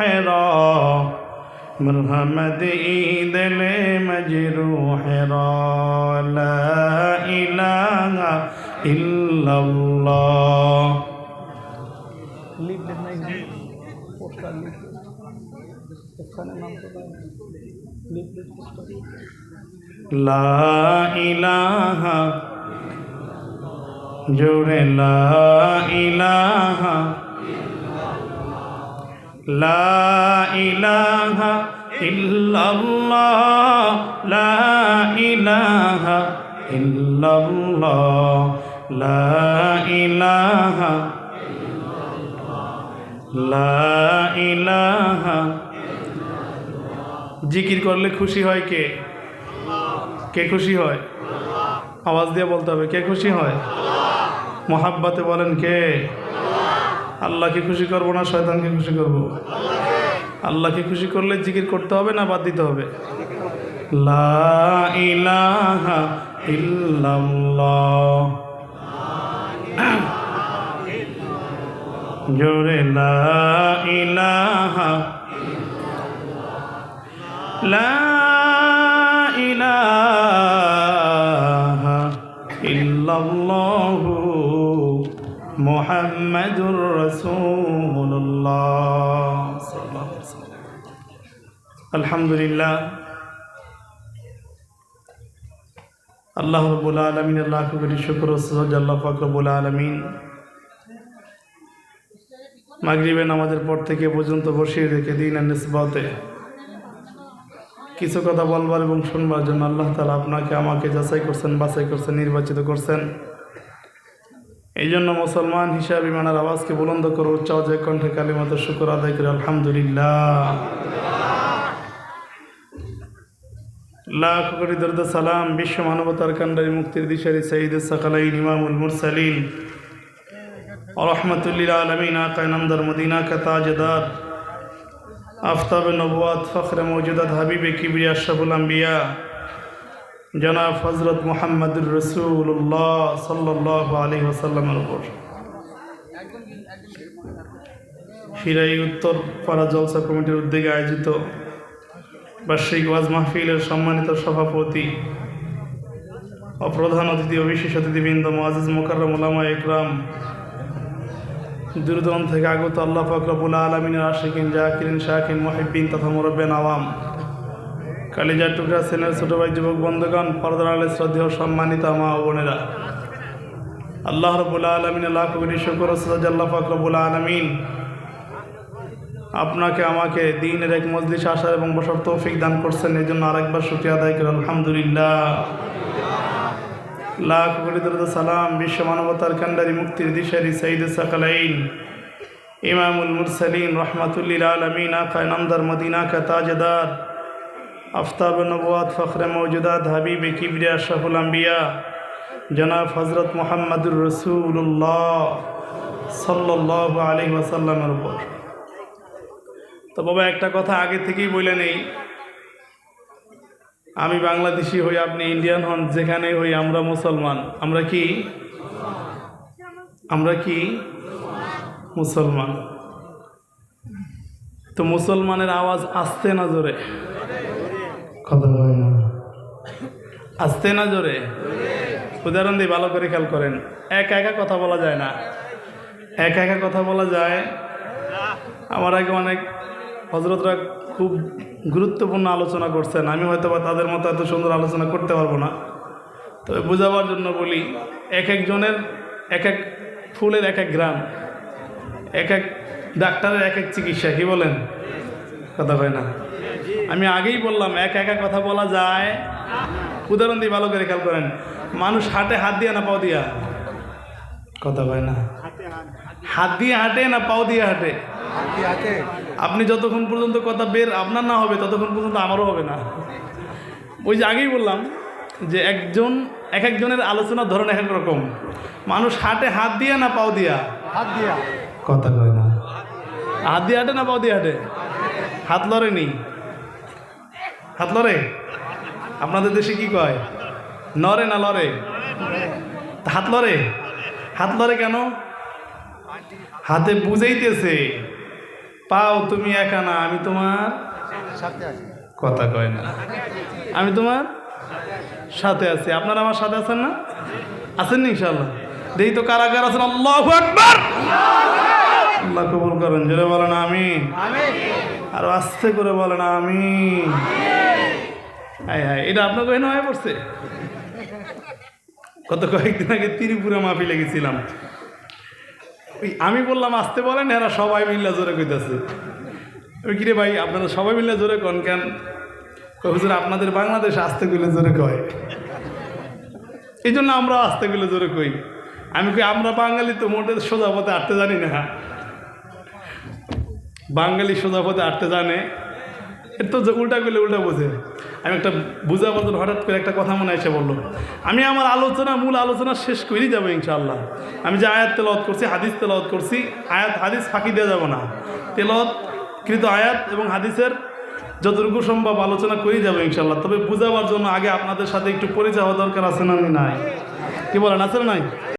را محمد عید مجروح را لا إله إلا الله لا إله جوڑے لا إله লা লা লা লা জিকির করলে খুশি হয় কে? কে খুশি হয়? আওয়াজ দিয়ে বলতে হবে, কে খুশি হয়? মোহাব্বাতে বলেন কে? আল্লাহকে খুশি করব না শয়তানকে খুশি করব। আল্লাহকে খুশি করলে জিকির করতে হবে না বাদ দিতে হবে? লাহা ইল্লাল্লাহ। জোরে লা ইলাহা লা মোহাম্মদুর রসুল্লাহ আলহামদুলিল্লাহ। আল্লাহ রবুল আলমিন, আল্লাহ কবির শুক্র আল্লাহ ফাকরবুল আলমিন। মাগরিবেন আমাদের পর থেকে পর্যন্ত বসিয়ে রেখে দিন নিসবতে। কিছু কথা বলবার এবং শুনবার জন্য আল্লাহ তালা আপনাকে, আমাকে যাচাই করছেন, বাছাই করছেন, নির্বাচিত করছেন। এই জন্য মুসলমান হিসাবে মানার আওয়াজকে বুলন্দ করে উচ্চ যে কণ্ঠে কালিমত শুকর আদায় করে, আলহামদুলিল্লাহ। লাখ কোটি দরদ সালাম, বিশ্ব মানবতার কান্ডারি মুক্তির দিশারি সঈদ সকালাইন ইমামুল মুরসালিন। রহমতুল্লিল আলমিন আকায় নমদার মদিনা কা তাজদার। আফতাব নবুয়াত, ফখরে মৌজুদাত হাবিবে কিবরিয়া আশরাফুল আম্বিয়া। জনাব হজরত মোহাম্মদুর রসুল্লাহ সাল্লাহ আলী ওসাল্লামের উপর। সিরাই উত্তর পাড়া জলসা কমিটির উদ্যোগে আয়োজিত বার্ষিক ওয়াজ মাহফিলের সম্মানিত সভাপতি ও প্রধান অতিথি ও বিশেষ অতিথিবৃন্দ মোয়াজিজ মোকাররম ওলামা ইকরাম দূরদূরান থেকে আগত আল্লাহ ফকরবুল আলমিনের আশিকিন, জাকিরিন, শাকিন মহিবিন তথা মুরব্বেন আওয়াম কালিজার টুকরা সেনের ছোট ভাই যুবক বন্ধুগণ, পরদার আলে শ্রদ্ধেয় সম্মানিত মা বোনেরা। আল্লাহ রবুল্লা আলমিন আল্লাহ কবির শুকর সজ আল্লাহ ফকরবুল আলমিন আপনাকে, আমাকে দিনের এক মজলিস আসার এবং বসার তৌফিক দান করছেন। এই জন্য আরেকবার শুক্রিয়া আদায় করে, আলহামদুলিল্লাহ। লাখ কোটি সালাম বিশ্ব মানবতার কান্ডারি মুক্তির দিশারি সঈদ সাকালাইন। ইমামুল মুরসালিন রহমাতুল্লিল আলমিন, আকায় নামদার মদিনা কা তাজদার। আফতাব নবাদ ফখরে মৌজুদাত হাবিব কিবরিয়া শাহুল আম্বিয়া। জনাব হজরত মোহাম্মদুর রসুল্লাহ সাল্লাহ আলী ওয়াসাল্লামের উপর। তো বাবা, একটা কথা আগে থেকেই বলে নেই। আমি বাংলাদেশি হই, আপনি ইন্ডিয়ান হন, যেখানে হই আমরা মুসলমান। আমরা কি? আমরা কি? মুসলমান। তো মুসলমানের আওয়াজ আসতে না জোরে? কথা হয় না। আসতে না জোরে? উদাহরণ দিয়ে ভালো করে খেয়াল করেন। একা একা কথা বলা যায় না। একা একা কথা বলা যায়। আমার আগে অনেক হজরতরা খুব গুরুত্বপূর্ণ আলোচনা করছেন। আমি হয়তো বা তাদের মতো এত সুন্দর আলোচনা করতে পারব না। তবে বোঝাবার জন্য বলি, এক একজনের এক এক ফুলের এক এক গ্রাম, এক এক ডাক্তারের এক এক চিকিৎসা, কি বলেন? কথা হয় না। আমি আগেই বললাম এক একা কথা বলা যায়। উদাহরণ দিয়ে ভালো করে খেয়াল করেন। মানুষ হাটে হাত দিয়ে না পাও দিয়া? কথা হয় না। হাত দিয়ে হাঁটে না পাও দিয়ে হাঁটে? আপনি যতক্ষণ পর্যন্ত কথা বের আপনার না হবে ততক্ষণ পর্যন্ত আমারও হবে না। ওই যে আগেই বললাম যে একজন এক একজনের আলোচনার ধরন এক এক রকম। মানুষ হাটে হাত দিয়া না পাও দিয়া? হাত দিয়া। কথা কয় না। হাত দিয়ে হাঁটে না পাও দিয়ে হাঁটে? হাত লড়ে নি হাত লড়ে? আপনাদের দেশে কি কয়? নরে না লড়ে? হাত লড়ে? হাত লড়ে কেন? হাতে বুঝাইতেছে। পাও তুমি একা না আমি তোমার কথা কয় না। আমি তোমার সাথে আছি। আপনারা আমার সাথে আছেন না? আছেন না ইনশাল্লাহ দেখি তো কারা কারা আছেন। আল্লাহ আকবার! আল্লাহ কবুল করেন। জোরে বলেন আমি আর আস্তে করে বলেন আমি হ্যাঁ হ্যাঁ এটা আপনাকে এনে হয়ে পড়ছে? গত কয়েকদিন আগে ত্রিপুরা মাফি লেগেছিলাম ওই আমি বললাম, আসতে বলেন, এরা সবাই মিল্লা জোরে কইতেছে। ওই কিরে ভাই, আপনারা সবাই মিলে জোরে কন কেন? হুজুর, আপনাদের বাংলাদেশ আসতে গেলে জোরে কয়। এই জন্য আমরা আসতে গেলে জোরে কই। আমি কই, আমরা বাঙালি তো মোটে সোজা পথে আটতে জানি না। বাঙালি সোজা পথে আটতে জানে। এর তো উল্টা করলে উল্টা বোঝে। আমি একটা বুঝা বলতে হঠাৎ করে একটা কথা মনে এসে বলল। আমি আমার আলোচনা, মূল আলোচনা শেষ করেই যাব ইনশাল্লাহ আমি যে আয়াত তেলাওয়াত করছি, হাদিস তেলাওয়াত করছি, আয়াত, হাদিস ফাঁকি দেওয়া যাবে না। তেলাওয়াত কৃত আয়াত এবং হাদিসের যতটুকু সম্ভব আলোচনা করেই যাব ইনশাল্লাহ তবে বুঝাবার জন্য আগে আপনাদের সাথে একটু পরিচয় হওয়া দরকার আছে না আমি নাই? কি বলেন, আছে নাই?